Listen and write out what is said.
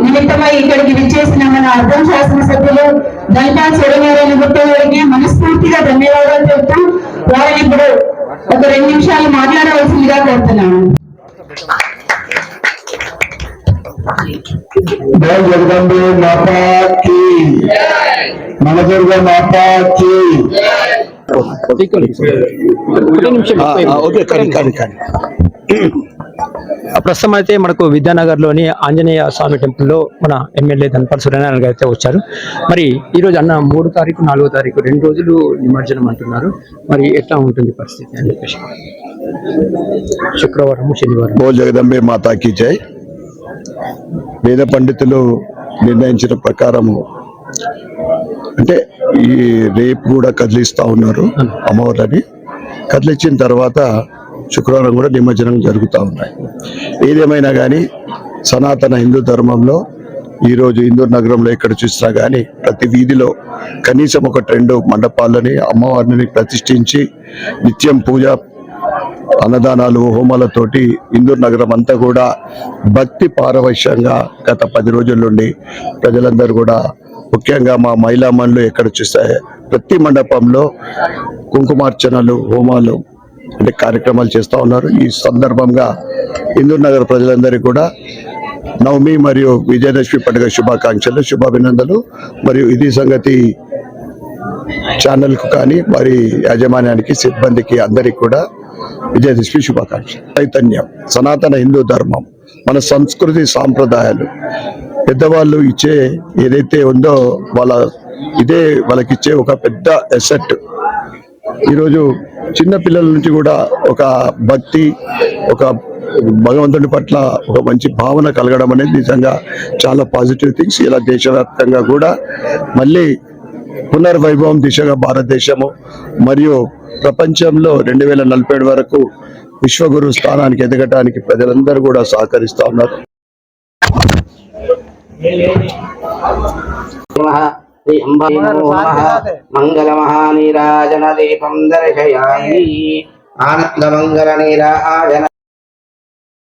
నిమిత్తమై ఇక్కడికి విచ్చేసిన మన అర్థం శాసనసభ్యులు దళిత చెరగారైన గుట్ట గారికి మనస్ఫూర్తిగా ధన్యవాదాలు చెప్తూ వారిని ఇప్పుడు ఒక రెండు నిమిషాలు మాట్లాడవలసిందిగా కోరుతున్నాను. జై జగదంబే మాతాకి మన దుర్గ మాతాకి ఓకే కానీ కానీ కానీ. ప్రస్తుతం అయితే మనకు విద్యానగర్లోని ఆంజనేయ స్వామి టెంపుల్లో మన ఎమ్మెల్యే ధనపల్ సూర్యనారాయణ గారు అయితే వచ్చారు. మరి ఈ రోజు అన్న మూడు తారీఖు నాలుగో తారీఖు రెండు రోజులు నిమజ్జనం అంటున్నారు. మరి ఎట్లా ఉంటుంది పరిస్థితి అని చెప్పేసి. శుక్రవారం శనివారం జగదంబే మాతాకి జై. వేద పండితులు నిర్ణయించిన ప్రకారము అంటే ఈ రేపు కూడా కదిలిస్తా ఉన్నారు అమ్మవారిని కదిలించిన తర్వాత శుక్రవారం కూడా నిమజ్జనం జరుగుతూ ఉన్నాయి. ఏదేమైనా కానీ సనాతన హిందూ ధర్మంలో ఈరోజు ఇందూరు నగరంలో ఎక్కడ చూసినా కానీ ప్రతి వీధిలో కనీసం ఒక రెండు మండపాలని అమ్మవారిని ప్రతిష్ఠించి నిత్యం పూజ అన్నదానాలు హోమాలతోటి ఇందూరు నగరం అంతా కూడా భక్తి పారవశ్యంగా గత పది రోజుల నుండి ప్రజలందరూ కూడా ముఖ్యంగా మా మహిళా మనులు ఎక్కడ చూస్తే ప్రతి మండపంలో కుంకుమార్చనలు హోమాలు అంటే కార్యక్రమాలు చేస్తూ ఉన్నారు. ఈ సందర్భంగా ఇందూరు నగర్ ప్రజలందరికీ కూడా నవమి మరియు విజయదశమి పండుగ శుభాకాంక్షలు శుభాభినందనలు. మరియు ఇది సంగతి ఛానల్కు కానీ వారి యాజమాన్యానికి సిబ్బందికి అందరికీ కూడా విజయదశమి శుభాకాంక్షలు. చైతన్యం సనాతన హిందూ ధర్మం మన సంస్కృతి సాంప్రదాయాలు. పెద్దవాళ్ళు ఇచ్చే ఏదైతే ఉందో వాళ్ళ ఇదే వాళ్ళకి ఇచ్చే ఒక పెద్ద ఎసెట్ ఈరోజు చిన్న పిల్లల నుంచి కూడా ఒక భక్తి ఒక భగవంతుడి పట్ల ఒక మంచి భావన కలగడం అనేది నిజంగా చాలా పాజిటివ్ థింగ్స్ ఇలా దేశవ్యాప్తంగా కూడా మళ్ళీ పునర్వైభవం దిశగా భారతదేశము మరియు ప్రపంచంలో రెండు వేల నలభై ఏడు వరకు విశ్వగురు స్థానానికి ఎదగటానికి ప్రజలందరూ కూడా సహకరిస్తా ఉన్నారు. మంగళమహానీరాజన దీపం దర్శయామి ఆనందమంగళ నీరాజన